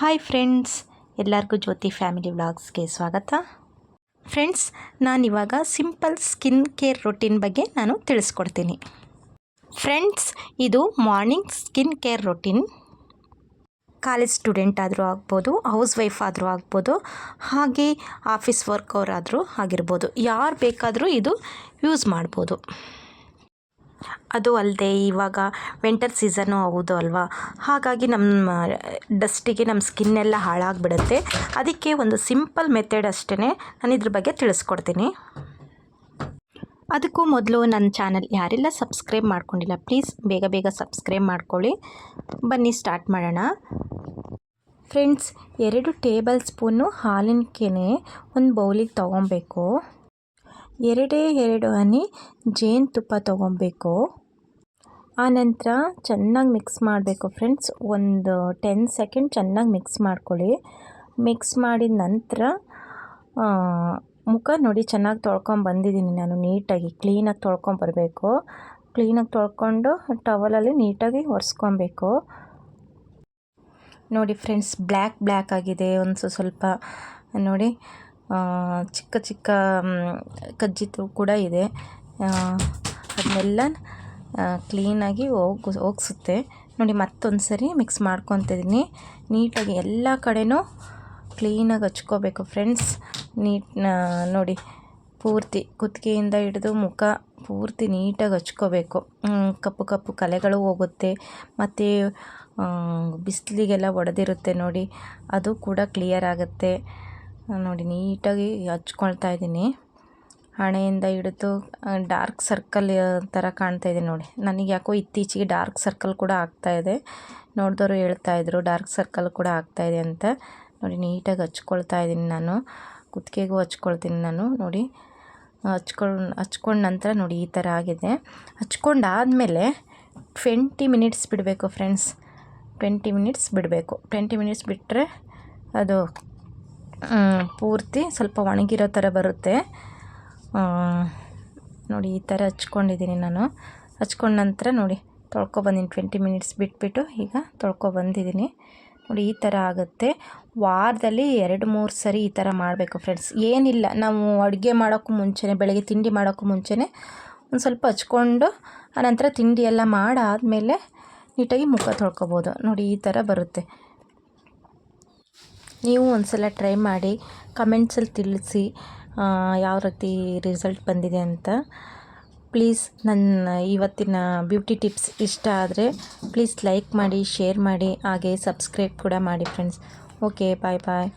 Hi friends ಎಲ್ಲರಿಗೂ ಜ್ಯೋತಿ family ವ್ಲಾಗ್ಸ್ಗೆ ಸ್ವಾಗತ. Friends ನಾನಿವಾಗ ಸಿಂಪಲ್ ಸ್ಕಿನ್ ಕೇರ್ ರೊಟೀನ್ ಬಗ್ಗೆ ನಾನು ತಿಳಿಸ್ಕೊಡ್ತೀನಿ. ಫ್ರೆಂಡ್ಸ್ ಇದು morning skin care routine college student ಆದರೂ ಆಗ್ಬೋದು ಹೌಸ್ ವೈಫ್ ಆದರೂ ಆಗ್ಬೋದು, ಹಾಗೆ ಆಫೀಸ್ ವರ್ಕ್ ಅವರಾದರೂ ಆಗಿರ್ಬೋದು. ಯಾರು ಬೇಕಾದರೂ ಇದು ಯೂಸ್ ಮಾಡ್ಬೋದು. ಅದು ಅಲ್ಲದೆ ಇವಾಗ ವಿಂಟರ್ ಸೀಸನ್ನು ಹೌದು ಅಲ್ವಾ? ಹಾಗಾಗಿ ನಮ್ಮ ಡಸ್ಟಿಗೆ ನಮ್ಮ ಸ್ಕಿನ್ ಎಲ್ಲ ಹಾಳಾಗಿಬಿಡುತ್ತೆ. ಅದಕ್ಕೆ ಒಂದು ಸಿಂಪಲ್ ಮೆಥಡ್ ಅಷ್ಟೇ ನಾನು ಇದ್ರ ಬಗ್ಗೆ ತಿಳಿಸ್ಕೊಡ್ತೀನಿ. ಅದಕ್ಕೂ ಮೊದಲು ನನ್ನ ಚಾನಲ್ ಯಾರೆಲ್ಲ ಸಬ್ಸ್ಕ್ರೈಬ್ ಮಾಡ್ಕೊಂಡಿಲ್ಲ ಪ್ಲೀಸ್ ಬೇಗ ಬೇಗ ಸಬ್ಸ್ಕ್ರೈಬ್ ಮಾಡ್ಕೊಳ್ಳಿ. ಬನ್ನಿ ಸ್ಟಾರ್ಟ್ ಮಾಡೋಣ. ಫ್ರೆಂಡ್ಸ್ ಎರಡು ಟೇಬಲ್ ಸ್ಪೂನು ಹಾಲಿನ ಕೆನೆ ಒಂದು ಬೌಲಿಗೆ ತೊಗೊಬೇಕು. ಎರಡೇ ಎರಡು ಹನಿ ಜೇನುತುಪ್ಪ ತೊಗೊಬೇಕು ಆನಂತರ ಚೆನ್ನಾಗಿ ಮಿಕ್ಸ್ ಮಾಡಬೇಕು ಫ್ರೆಂಡ್ಸ್ ಒಂದು ಟೆನ್ ಸೆಕೆಂಡ್ ಚೆನ್ನಾಗಿ ಮಿಕ್ಸ್ ಮಾಡ್ಕೊಳ್ಳಿ. ಮಿಕ್ಸ್ ಮಾಡಿದ ನಂತರ ಮುಖ ನೋಡಿ ಚೆನ್ನಾಗಿ ತೊಳ್ಕೊಂಡು ಬಂದಿದ್ದೀನಿ ನಾನು ನೀಟಾಗಿ. ಕ್ಲೀನಾಗಿ ತೊಳ್ಕೊಂಬರ್ಬೇಕು ಕ್ಲೀನಾಗಿ ತೊಳ್ಕೊಂಡು ಟವಲಲ್ಲಿ ನೀಟಾಗಿ ಒರೆಸ್ಕೊಬೇಕು ನೋಡಿ ಫ್ರೆಂಡ್ಸ್ ಬ್ಲ್ಯಾಕ್ ಬ್ಲ್ಯಾಕ್ ಆಗಿದೆ. ಒಂದು ಸ್ವಲ್ಪ ನೋಡಿ ಚಿಕ್ಕ ಚಿಕ್ಕ ಕಜ್ಜಿತು ಕೂಡ ಇದೆ. ಅದನ್ನೆಲ್ಲ ಕ್ಲೀನಾಗಿ ಹೋಗಿ, ಹೋಗ್ಸುತ್ತೆ. ನೋಡಿ, ಮತ್ತೊಂದು ಸರಿ ಮಿಕ್ಸ್ ಮಾಡ್ಕೊತಿದ್ದೀನಿ ನೀಟಾಗಿ ಎಲ್ಲ ಕಡೆನೂ ಕ್ಲೀನಾಗಿ ಹಚ್ಕೋಬೇಕು ಫ್ರೆಂಡ್ಸ್ ನೀಟ್ ನೋಡಿ, ಪೂರ್ತಿ ಕುತ್ತಿಗೆಯಿಂದ ಹಿಡಿದು ಮುಖ ಪೂರ್ತಿ ನೀಟಾಗಿ ಹಚ್ಕೋಬೇಕು. ಕಪ್ಪು ಕಪ್ಪು ಕಲೆಗಳು ಹೋಗುತ್ತೆ. ಮತ್ತು ಬಿಸಿಲಿಗೆಲ್ಲ ಒಡೆದಿರುತ್ತೆ ನೋಡಿ. ಅದು ಕೂಡ ಕ್ಲಿಯರ್ ಆಗುತ್ತೆ. ನೋಡಿ ನೀಟಾಗಿ ಹಚ್ಕೊಳ್ತಾ ಇದ್ದೀನಿ. ಹಣೆಯಿಂದ ಹಿಡಿದು ಡಾರ್ಕ್ ಸರ್ಕಲ್ ಥರ ಕಾಣ್ತಾ ಇದೆ ನೋಡಿ. ನನಗೆ ಯಾಕೋ ಇತ್ತೀಚೆಗೆ ಡಾರ್ಕ್ ಸರ್ಕಲ್ ಕೂಡ ಆಗ್ತಾ ಇದೆ. ನೋಡಿದವರು ಹೇಳ್ತಾಯಿದ್ರು ಡಾರ್ಕ್ ಸರ್ಕಲ್ ಕೂಡ ಆಗ್ತಾ ಇದೆ ಅಂತ. ನೋಡಿ, ನೀಟಾಗಿ ಹಚ್ಕೊಳ್ತಾ ಇದ್ದೀನಿ ನಾನು. ಕುತ್ತಿಗೆಗೂ ಹಚ್ಕೊಳ್ತೀನಿ ನಾನು. ನೋಡಿ ಹಚ್ಕೊಂಡು ಹಚ್ಕೊಂಡ ನಂತರ ನೋಡಿ ಈ ಥರ ಆಗಿದೆ. ಹಚ್ಕೊಂಡಾದಮೇಲೆ ಟ್ವೆಂಟಿ ಮಿನಿಟ್ಸ್ ಬಿಡಬೇಕು ಫ್ರೆಂಡ್ಸ್ ಟ್ವೆಂಟಿ ಮಿನಿಟ್ಸ್ ಬಿಡಬೇಕು. ಟ್ವೆಂಟಿ ಮಿನಿಟ್ಸ್ ಬಿಟ್ಟರೆ ಅದು ಪೂರ್ತಿ ಸ್ವಲ್ಪ ಒಣಗಿರೋ ಥರ ಬರುತ್ತೆ. ನೋಡಿ ಈ ಥರ ಹಚ್ಕೊಂಡಿದ್ದೀನಿ ನಾನು. ಹಚ್ಕೊಂಡ ನಂತರ ನೋಡಿ ತೊಳ್ಕೊಬಂದಿನಿ ಟ್ವೆಂಟಿ ಮಿನಿಟ್ಸ್ ಬಿಟ್ಬಿಟ್ಟು ಈಗ ತೊಳ್ಕೊಬಂದಿದ್ದೀನಿ ನೋಡಿ ಈ ಥರ ಆಗುತ್ತೆ. ವಾರದಲ್ಲಿ ಎರಡು ಮೂರು ಸರಿ ಈ ಥರ ಮಾಡಬೇಕು ಫ್ರೆಂಡ್ಸ್ ಏನಿಲ್ಲ, ನಾವು ಅಡುಗೆ ಮಾಡೋಕ್ಕೂ ಮುಂಚೆನೇ, ಬೆಳಗ್ಗೆ ತಿಂಡಿ ಮಾಡೋಕ್ಕೂ ಮುಂಚೆನೇ ಒಂದು ಸ್ವಲ್ಪ ಹಚ್ಕೊಂಡು, ಆನಂತರ ತಿಂಡಿ ಎಲ್ಲ ಮಾಡಾದಮೇಲೆ ನೀಟಾಗಿ ಮುಖ ತೊಳ್ಕೊಬೋದು. ನೋಡಿ ಈ ಥರ ಬರುತ್ತೆ. ನೀವು ಒಂದು ಸಲ ಟ್ರೈ ಮಾಡಿ ಕಮೆಂಟ್ಸಲ್ಲಿ ತಿಳಿಸಿ ಯಾವ ರೀತಿ ರಿಸಲ್ಟ್ ಬಂದಿದೆ ಅಂತ. ಪ್ಲೀಸ್ ನನ್ನ ಇವತ್ತಿನ ಬ್ಯೂಟಿ ಟಿಪ್ಸ್ ಇಷ್ಟ ಆದರೆ ಪ್ಲೀಸ್ ಲೈಕ್ ಮಾಡಿ ಶೇರ್ ಮಾಡಿ, ಹಾಗೆ ಸಬ್ಸ್ಕ್ರೈಬ್ ಕೂಡ ಮಾಡಿ ಫ್ರೆಂಡ್ಸ್ ಓಕೆ ಬಾಯ್ ಬಾಯ್